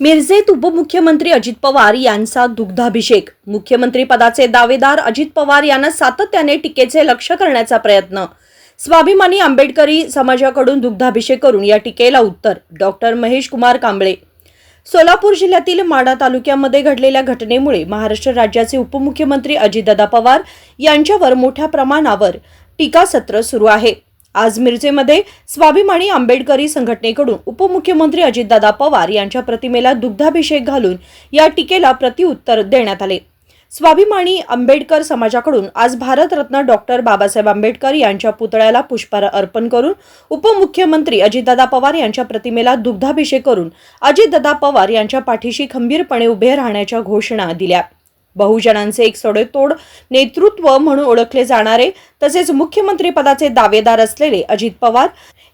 मिरजेत उपमुख्यमंत्री अजित पवार यांचा दुग्धाभिषेक. मुख्यमंत्री पदाचे दावेदार अजित पवार यांना सातत्याने टीकेचे लक्ष करण्याचा प्रयत्न. स्वाभिमानी आंबेडकरी समाजाकडून दुग्धाभिषेक करून या टीकेला उत्तर. डॉक्टर महेश कुमार कांबळे. सोलापूर जिल्ह्यातील माढा तालुक्यामध्ये घडलेल्या घटनेमुळे महाराष्ट्र राज्याचे उपमुख्यमंत्री अजितदादा पवार यांच्यावर मोठ्या प्रमाणावर टीकासत्र सुरू आहे. आज मिरजेमध्ये स्वाभिमानी आंबेडकरी संघटनेकडून उपमुख्यमंत्री अजितदादा पवार यांच्या प्रतिमेला दुग्धाभिषेक घालून या टीकेला प्रतिउत्तर देण्यात आले. स्वाभिमानी आंबेडकर समाजाकडून आज भारतरत्न डॉक्टर बाबासाहेब आंबेडकर यांच्या पुतळ्याला पुष्पहार अर्पण करून उपमुख्यमंत्री अजितदादा पवार यांच्या प्रतिमेला दुग्धाभिषेक करून अजितदादा पवार यांच्या पाठीशी खंबीरपणे उभे राहण्याच्या घोषणा दिल्या. बहुजनांचे एक सडेतोड नेतृत्व म्हणून ओळखले जाणारे तसेच मुख्यमंत्री पदाचे दावेदार असलेले अजित पवार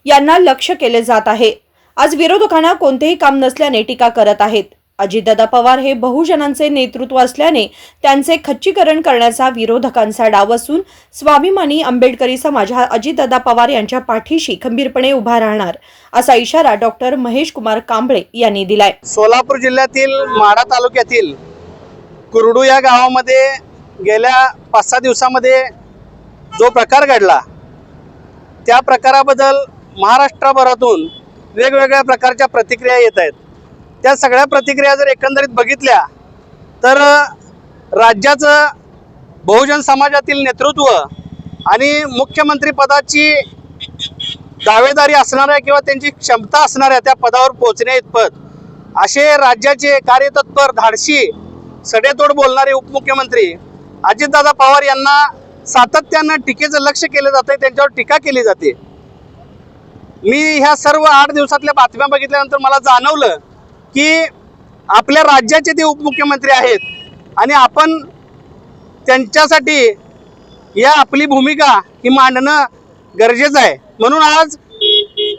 यांना लक्ष केले जात आहे. आज विरोधकांना कोणतेही काम नसल्याने टीका करत आहेत. अजितदादा पवार हे बहुजनांचे नेतृत्व असल्याने त्यांचे खच्चीकरण करण्याचा विरोधकांचा डाव असून स्वाभिमानी आंबेडकरी समाज हा अजितदादा पवार यांच्या पाठीशी खंबीरपणे उभा राहणार असा इशारा डॉक्टर महेश कुमार कांबळे यांनी दिलाय. सोलापूर जिल्ह्यातील माढा तालुक्यातील कुरडू या गावामध्ये गेल्या पाच सहा दिवसामध्ये जो प्रकार घडला त्या प्रकाराबद्दल महाराष्ट्रभरातून वेगवेगळ्या प्रकारच्या प्रतिक्रिया येत आहेत. त्या सगळ्या प्रतिक्रिया जर एकंदरीत बघितल्या तर राज्याचं बहुजन समाजातील नेतृत्व आणि मुख्यमंत्रीपदाची दावेदारी असणाऱ्या किंवा त्यांची क्षमता असणाऱ्या त्या पदावर पोहोचण्या इतपत असे राज्याचे कार्यतत्पर धाडशी सडेतोड बोलणारे उपमुख्यमंत्री अजितदादा पवार यांना सातत्यानं टीकेचं लक्ष केलं जातं त्यांच्यावर टीका केली जाते. मी ह्या सर्व आठ दिवसातल्या बातम्या बघितल्यानंतर मला जाणवलं की आपल्या राज्याचे ते उपमुख्यमंत्री आहेत आणि आपण त्यांच्यासाठी या आपली भूमिका ही मांडणं गरजेचं आहे. म्हणून आज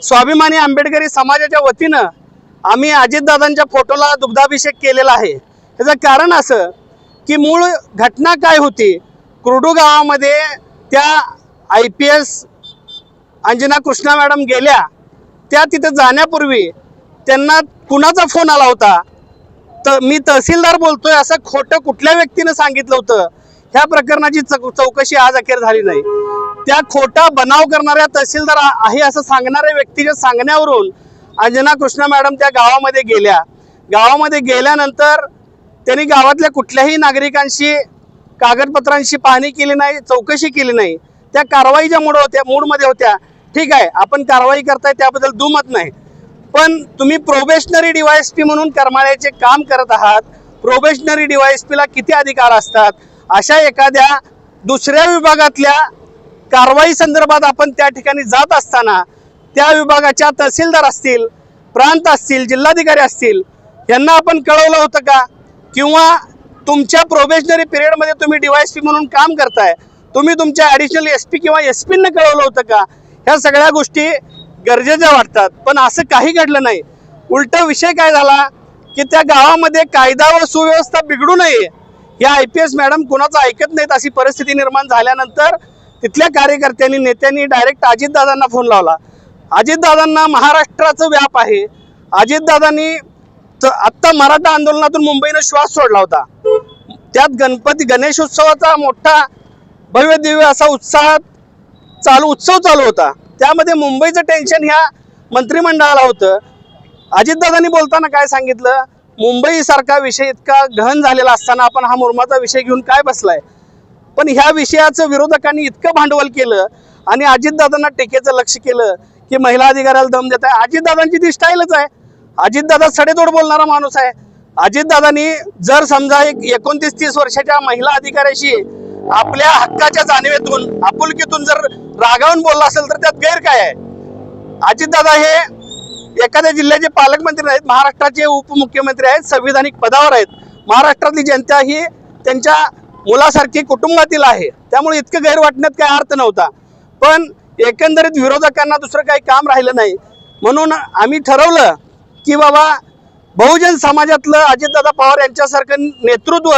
स्वाभिमानी आंबेडकरी समाजाच्या वतीनं आम्ही अजितदादांच्या फोटोला दुग्धाभिषेक केलेला आहे. त्याचं कारण असं की मूळ घटना काय होती? कुरडू गावामध्ये त्या I P S Anjana Krishna madam गेल्या. त्या तिथं जाण्यापूर्वी त्यांना कुणाचा फोन आला होता? तर मी तहसीलदार बोलतोय असं खोटं कुठल्या व्यक्तीनं सांगितलं होतं? ह्या प्रकरणाची चौ चौकशी आज अखेर झाली नाही. त्या खोटा बनाव करणाऱ्या तहसीलदार आहे असं सांगणाऱ्या व्यक्तीच्या सांगण्यावरून अंजना कृष्णा मॅडम त्या गावामध्ये गेल्या. गावामध्ये गेल्यानंतर त्यांनी गावातल्या कुठल्याही नागरिकांशी कागदपत्रांशी पाहणी केली नाही चौकशी केली नाही. त्या कारवाई ज्या मूड होत्या मूडमध्ये होत्या ठीक आहे आपण कारवाई करताय त्याबद्दल दुमत नाही. पण तुम्ही प्रोबेशनरी डीवायस पी म्हणून करमाळ्याचे काम करत आहात प्रोबेशनरी डीवायस पीला किती अधिकार असतात? अशा एखाद्या दुसऱ्या विभागातल्या कारवाई संदर्भात आपण त्या ठिकाणी जात असताना त्या विभागाच्या तहसीलदार असतील प्रांत असतील जिल्हाधिकारी असतील यांना आपण कळवलं होतं का? किंवा तुमच्या प्रोबेशनरी पिरियडमध्ये तुम्ही डीवायस पी म्हणून काम करताय तुम्ही तुमच्या ॲडिशनल एस पी किंवा एस पीनं कळवलं होतं का? ह्या सगळ्या गोष्टी गरजेच्या वाटतात. पण असं काही घडलं नाही. उलट विषय काय झाला? की त्या गावामध्ये कायदा व सुव्यवस्था बिघडू नये या आय पी एस मॅडम कुणाचं ऐकत नाहीत अशी परिस्थिती निर्माण झाल्यानंतर तिथल्या कार्यकर्त्यांनी नेत्यांनी डायरेक्ट अजितदादांना फोन लावला. अजितदादांना महाराष्ट्राचं व्याप आहे. अजितदादांनी तर आत्ता मराठा आंदोलनातून मुंबईनं श्वास सोडला होता. त्यात गणपती गणेशोत्सवाचा मोठा भव्य दिव्य असा उत्साहात चालू उत्सव चालू होता. त्यामध्ये मुंबईचं टेन्शन ह्या मंत्रिमंडळाला होतं. अजितदादांनी बोलताना काय सांगितलं? मुंबईसारखा विषय इतका गहन झालेला असताना आपण हा मुरमाचा विषय घेऊन काय बसलाय? पण ह्या विषयाचं विरोधकांनी इतकं भांडवल केलं आणि अजितदादांना टेकेचं लक्ष केलं की महिला अधिकाऱ्याला दम देत आहे अजितदादांची ती स्टाईलच आहे. अजितदादा सडेतोड बोलणारा माणूस आहे. अजितदादांनी जर समजा एक एकोणतीस तीस वर्षाच्या महिला अधिकाऱ्याशी आपल्या हक्काच्या जाणीवेतून आपुलकीतून जर रागावून बोलला असेल तर त्यात गैर काय आहे? अजितदादा हे एखाद्या जिल्ह्याचे पालकमंत्री नाहीत महाराष्ट्राचे उपमुख्यमंत्री आहेत संविधानिक पदावर आहेत. महाराष्ट्रातली जनता ही त्यांच्या मुलासारखी कुटुंबातील आहे. त्यामुळे इतकं गैर वाटण्यात काही अर्थ नव्हता. पण एकंदरीत विरोधकांना दुसरं काही काम राहिलं नाही. म्हणून आम्ही ठरवलं की बाबा बहुजन समाजातलं अजितदादा पवार यांच्यासारखं नेतृत्व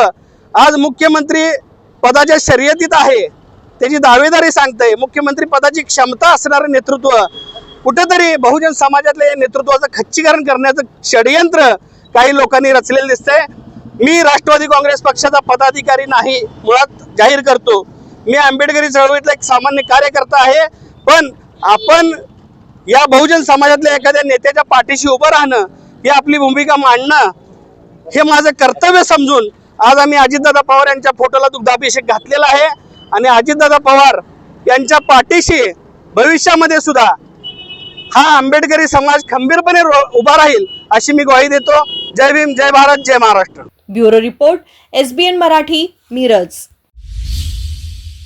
आज मुख्यमंत्री पदाच्या शर्यतीत आहे त्याची दावेदारी सांगते मुख्यमंत्री पदाची क्षमता असणारं नेतृत्व कुठेतरी बहुजन समाजातल्या या नेतृत्वाचं खच्चीकरण करण्याचं षडयंत्र काही लोकांनी रचलेलं दिसतंय. मी राष्ट्रवादी काँग्रेस पक्षाचा पदाधिकारी नाही मुळात जाहीर करतो. मी आंबेडकरी चळवळीतला एक सामान्य कार्यकर्ता आहे पण आपण या बहुजन समाजातल्या एखाद्या नेत्याच्या पाठीशी उभं राहणं ही आपली भूमिका मांडणं हे माझं कर्तव्य समजून आज आम्ही अजितदादा पवार यांच्या फोटोला दुग्धाभिषेक घातलेला आहे. आणि अजितदादा पवार यांच्या पाठीशी भविष्यामध्ये सुद्धा हा आंबेडकरी समाज खंबीरपणे उभा राहील अशी मी ग्वाही देतो. जय भीम जय भारत जय Maharashtra. Bureau report SBN Marathi Miraj.